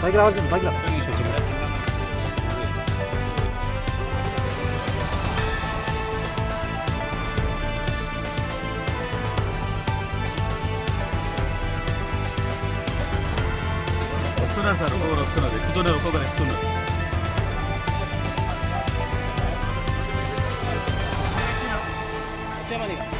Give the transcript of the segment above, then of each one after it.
Baiklah, baiklah. 럭스나사 럭스 럭스나 네 구도나 럭커가 네 구도나 제마니가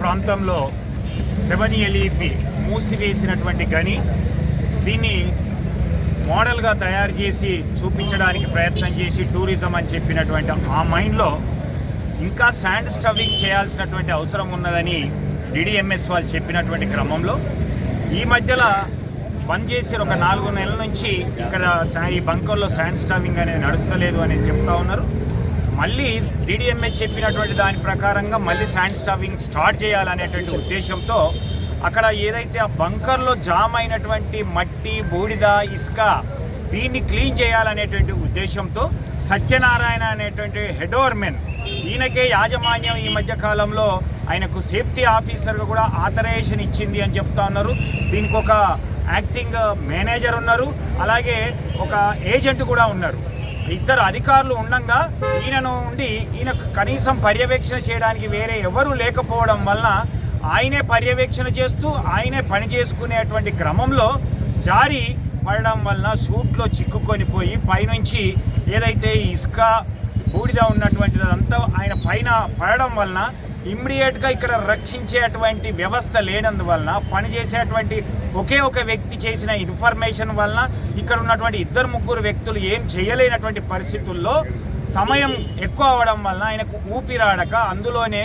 ప్రాంతంలో seven ఎలిపి మూసివేసినటువంటి గని దీన్ని మోడల్గా తయారు చేసి చూపించడానికి ప్రయత్నం చేసి టూరిజం అని చెప్పినటువంటి ఆ మైండ్లో ఇంకా శాండ్ స్టవింగ్ చేయాల్సినటువంటి అవసరం ఉన్నదని డిడిఎంఎస్ వాళ్ళు చెప్పినటువంటి క్రమంలో ఈ మధ్యలో బంద్ చేసి ఒక నాలుగు నెలల నుంచి ఇక్కడ ఈ బంకర్లో శాండ్ స్టవింగ్ అనేది నడుస్తలేదు అని చెప్తా ఉన్నారు. మళ్ళీ డిడిఎంఎస్ చెప్పినటువంటి దాని ప్రకారంగా మళ్ళీ శాండ్ స్టవింగ్ స్టార్ట్ చేయాలనేటువంటి ఉద్దేశంతో అక్కడ ఏదైతే ఆ బంకర్లో జామ్ అయినటువంటి మట్టి బూడిద ఇసుక దీన్ని క్లీన్ చేయాలనేటువంటి ఉద్దేశంతో సత్యనారాయణ అనేటువంటి హెడోర్మెన్ ఈయనకే యాజమాన్యం ఈ మధ్య కాలంలో ఆయనకు సేఫ్టీ ఆఫీసర్గా కూడా ఆథరైజేషన్ ఇచ్చింది అని చెప్తా ఉన్నారు. దీనికి ఒక యాక్టింగ్ మేనేజర్ ఉన్నారు. అలాగే ఒక ఏజెంట్ కూడా ఉన్నారు. ఇద్దరు అధికారులు ఉండంగా ఈయనను ఉండి ఈయన కనీసం పర్యవేక్షణ చేయడానికి వేరే ఎవరు లేకపోవడం వలన ఆయనే పర్యవేక్షణ చేస్తూ ఆయనే పని చేసుకునేటువంటి క్రమంలో జారి పడడం వలన సూట్లో చిక్కుకొని పోయి పైనుంచి ఏదైతే ఇసుక బూడిద ఉన్నటువంటిదంతా ఆయన పైన పడడం వలన ఇమ్మీడియట్గా ఇక్కడ రక్షించేటువంటి వ్యవస్థ లేనందువలన పనిచేసేటువంటి ఒకే ఒక వ్యక్తి చేసిన ఇన్ఫర్మేషన్ వలన ఇక్కడ ఉన్నటువంటి ఇద్దరు ముగ్గురు వ్యక్తులు ఏం చేయలేనటువంటి పరిస్థితుల్లో సమయం ఎక్కువ అవడం వలన ఆయనకు ఊపిరాడక అందులోనే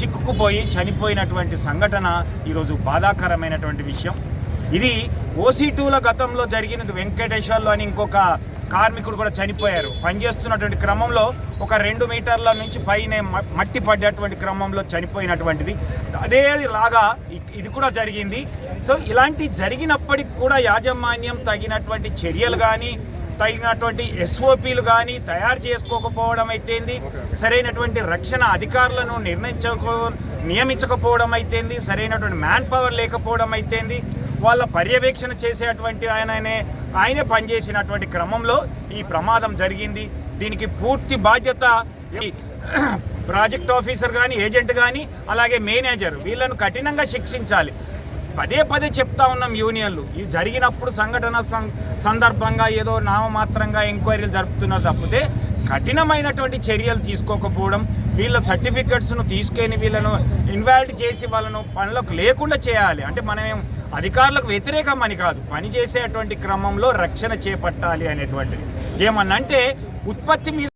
చిక్కుకుపోయి చనిపోయినటువంటి సంఘటన ఈరోజు బాధాకరమైనటువంటి విషయం. ఇది ఓసీ టూల గతంలో జరిగినది వెంకటేశ్వర్లో అని ఇంకొక కార్మికుడు కూడా చనిపోయారు. పనిచేస్తున్నటువంటి క్రమంలో ఒక రెండు మీటర్ల నుంచి పైన మట్టి పడ్డటువంటి క్రమంలో చనిపోయినటువంటిది. అదే లాగా ఇది కూడా జరిగింది. సో ఇలాంటి జరిగినప్పటికి కూడా యాజమాన్యం తగినటువంటి చర్యలు కానీ తగినటువంటి ఎస్ఓపీలు కానీ తయారు చేసుకోకపోవడం అయితేంది సరైనటువంటి రక్షణ అధికారులను నిర్ణయించకో నియమించకపోవడం అయితేంది సరైనటువంటి మ్యాన్ పవర్ లేకపోవడం అయితేంది వాళ్ళ పర్యవేక్షణ చేసేటువంటి ఆయననే ఆయనే పనిచేసినటువంటి క్రమంలో ఈ ప్రమాదం జరిగింది. దీనికి పూర్తి బాధ్యత ప్రాజెక్ట్ ఆఫీసర్ కానీ ఏజెంట్ కానీ అలాగే మేనేజర్ వీళ్ళను కఠినంగా శిక్షించాలి. పదే పదే చెప్తా ఉన్నాం యూనియన్లు. ఇది జరిగినప్పుడు సంఘటన సందర్భంగా ఏదో నామమాత్రంగా ఎంక్వైరీలు జరుపుతున్నారు తప్పితే కఠినమైనటువంటి చర్యలు తీసుకోకపోవడం వీళ్ళ సర్టిఫికెట్స్ను తీసుకొని వీళ్ళను ఇన్వాల్వ్ చేసి వాళ్ళను పనులకు లేకుండా చేయాలి. అంటే మనమేం అధికారులకు వ్యతిరేకం అని కాదు. పని చేసేటువంటి క్రమంలో రక్షణ చేపట్టాలి అనేటువంటిది. ఏమన్నంటే ఉత్పత్తి మీద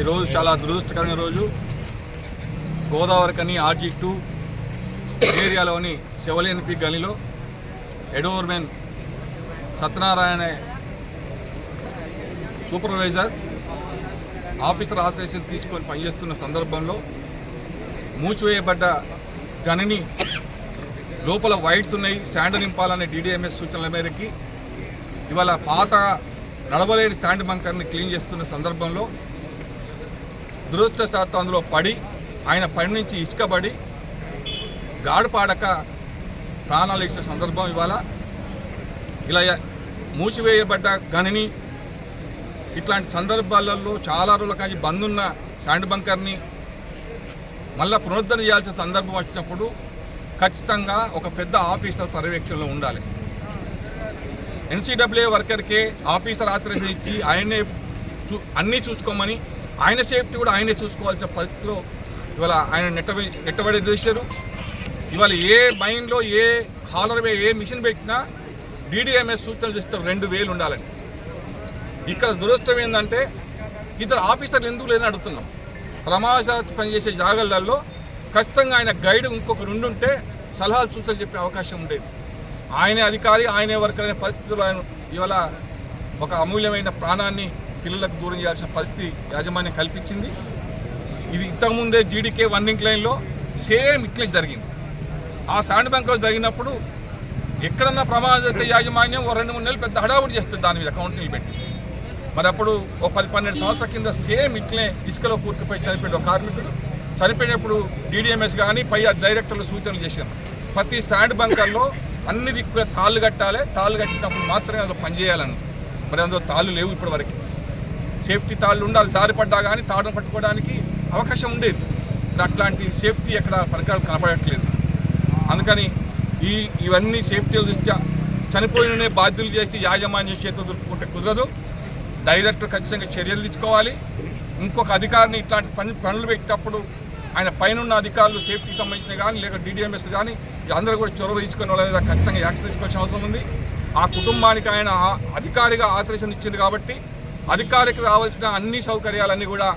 ఈరోజు చాలా దురదృష్టకరమైన రోజు. గోదావరి కని ఆర్జీ టూ ఏరియాలోని శివలేనిపి గలిలో ఎడోర్మెన్ సత్యనారాయణ సూపర్వైజర్ ఆఫీసర్ ఆశ్రయం తీసుకొని పనిచేస్తున్న సందర్భంలో మూసివేయబడ్డ గనిని లోపల వైట్స్ ఉన్నాయి. స్టాండ్ నింపాలనే డీడీఎంఎస్ సూచనల మేరకి ఇవాళ పాత నడవలేని స్టాండ్ బంకర్ని క్లీన్ చేస్తున్న సందర్భంలో దురదృష్టశాత్తు అందులో పడి ఆయన పని నుంచి ఇసుకబడి గాడుపాడక గాడిపాడక ప్రాణాలు ఇచ్చిన సందర్భం ఇవాళ. ఇలా మూసివేయబడ్డ గనిని ఇట్లాంటి సందర్భాలలో చాలా రోజుల కానీ బంద్ ఉన్న శాండ్ బంకర్ని మళ్ళా పునరుద్ధరణ చేయాల్సిన సందర్భం వచ్చినప్పుడు ఖచ్చితంగా ఒక పెద్ద ఆఫీసర్ పర్యవేక్షణలో ఉండాలి. ఎన్సీడబ్ల్యూ వర్కర్కే ఆఫీసర్ ఆథరైజేషన్ ఇచ్చి ఆయనే చూ అన్నీ చూసుకోమని ఆయన సేఫ్టీ కూడా ఆయనే చూసుకోవాల్సిన పరిస్థితిలో ఇవాళ ఆయన నెట్టబడి నెట్టబడి చేశారు ఇవాళ ఏ మైన్లో ఏ హాలర్ ఏ మిషన్ పెట్టినా డీడీఎంఎస్ సూచనలు చేస్తారు రెండు వేలు ఉండాలని ఇక్కడ దురదృష్టం ఏంటంటే ఇద్దరు ఆఫీసర్లు ఎందుకు లేని అడుగుతున్నాం. ప్రమాదశాత్తు పనిచేసే జాగాలలో ఖచ్చితంగా ఆయన గైడ్ ఇంకొక రెండు ఉంటే సలహాలు సూచనలు చెప్పే అవకాశం ఉండేది. ఆయనే అధికారి ఆయనే వర్కర్ అనే పరిస్థితుల్లో ఆయన ఇవాళ ఒక అమూల్యమైన ప్రాణాన్ని పిల్లలకు దూరం చేయాల్సిన పరిస్థితి యాజమాన్యం కల్పించింది. ఇది ఇంతకుముందే జీడీకే వన్నింగ్ లైన్లో సేమ్ ఇట్లే జరిగింది. ఆ శాండ్ బ్యాంక్లో జరిగినప్పుడు ఎక్కడన్నా ప్రమాదం యాజమాన్యం ఓ రెండు మూడు నెలలు పెద్ద హడావుడి చేస్తుంది దాని మీద కౌన్సిల్ పెట్టి. మరి అప్పుడు ఒక పది పన్నెండు సంవత్సరాల కింద సేమ్ ఇట్లే ఇసుకలో పూర్తిపై చనిపోయాడు ఒక కార్మికుడు. చనిపోయినప్పుడు డీడీఎంఎస్ కానీ పై డైరెక్టర్లు సూచనలు చేశారు. ప్రతి స్టాండ్ బంకర్లో అన్ని దిక్కుల తాళ్ళు కట్టాలి. తాళ్ళు కట్టినప్పుడు మాత్రమే అందులో పనిచేయాలని మరి అందులో తాళ్ళు లేవు ఇప్పటివరకు. సేఫ్టీ తాళ్ళు ఉండాలి. జారిపడ్డా కానీ తాడును పట్టుకోవడానికి అవకాశం ఉండేది. అట్లాంటి సేఫ్టీ ఎక్కడ పరికరాలు కనపడట్లేదు. అందుకని ఈ ఇవన్నీ సేఫ్టీ దృష్ట్యా చనిపోయిననే బాధ్యులు చేసి యాజమాన్యం చేతితో దులుపుకుంటే కుదరదు. డైరెక్టర్ ఖచ్చితంగా చర్యలు తీసుకోవాలి. ఇంకొక అధికారిని ఇట్లాంటి పని పనులు పెట్టేటప్పుడు ఆయన పైన ఉన్న అధికారులు సేఫ్టీకి సంబంధించిన కానీ లేక డీడీఎంఎస్ కానీ అందరూ కూడా చొరవ తీసుకుని వాళ్ళ మీద ఖచ్చితంగా యాక్షన్ తీసుకోవాల్సిన అవసరం ఉంది. ఆ కుటుంబానికి ఆయన అధికారిగా ఆదేశం ఇచ్చింది కాబట్టి అధికారికి రావాల్సిన అన్ని సౌకర్యాలన్నీ కూడా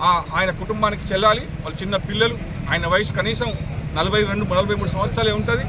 ఆ- ఆయన కుటుంబానికి చెల్లాలి. వాళ్ళు చిన్న పిల్లలు ఆయన వయసు కనీసం నలభై రెండు నలభై మూడు సంవత్సరాలే ఉంటుంది.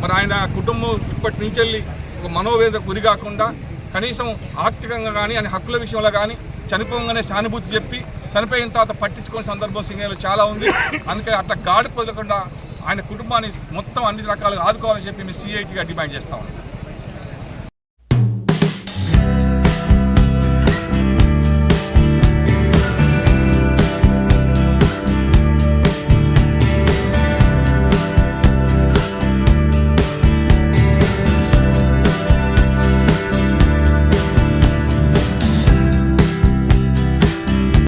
మరి ఆయన కుటుంబం ఇప్పటి నుంచి వెళ్ళి ఒక మనోవేద గురి కాకుండా కనీసం ఆర్థికంగా కానీ అని హక్కుల విషయంలో కానీ చనిపోగానే సానుభూతి చెప్పి చనిపోయిన తర్వాత పట్టించుకునే సందర్భం సింగేలో చాలా ఉంది. అందుకే అట్లా గాడి పొదలకుండా ఆయన కుటుంబాన్ని మొత్తం అన్ని రకాలుగా ఆదుకోవాలని చెప్పి మేము సిఐటిగా డిమాండ్ చేస్తా ఉన్నాం.